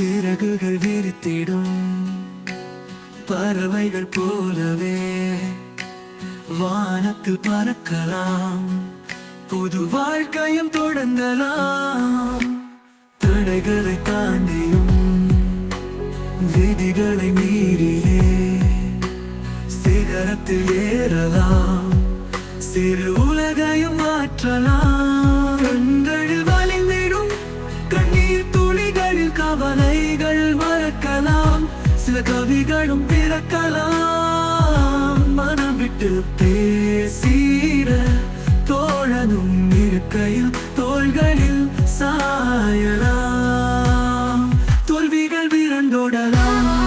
சிறகுகள் விரித்திடும். பறவைகள் போலவே வானத்தில் பறக்கலாம். புது வாழ்க்கையும் தொடங்கலாம். தடைகளை தாண்டியும் விதிகளை மீறியே சிகரத்தில் ஏறலாம். சிறு உலகையும் மாற்றலாம். கவலைகள் மறக்கலாம். சில கவிகளும் பிறக்கலாம். மனம் விட்டு பேசிட தோழனும் இருக்கையில் தோள்களில் சாயலாம். தோல்விகள் விரண்டோடலாம்.